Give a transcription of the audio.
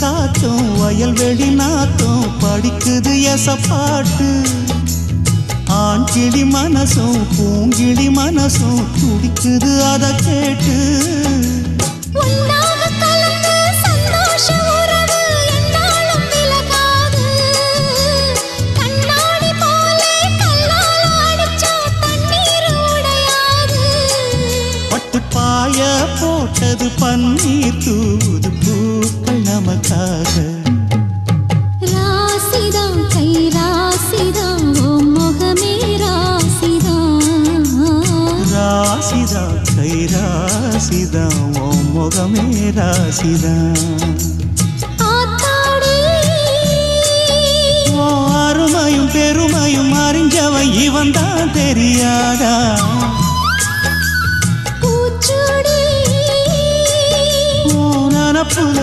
காத்தும் வயல்வெளி நாத்தும் படிக்குது எசப்பாட்டு ஆண் கிளி மனசும் பூங்கிளி மனசும் துடிக்குது அத கேட்டு. உன்னாக கலந்த சந்தோஷ உறவு நமக்காக ராசிதான் கை ராசிதான் ஓ முகமே ராசிதான் ராசிதா கை ராசிதா ஓ முகமே ராசிதா ஆத்தாடி. ஓ அருமையும் பெருமையும் அறிஞ்சவன் இவன் தான் தெரியாதா? பூச்சூடி. ஓ நனப்புல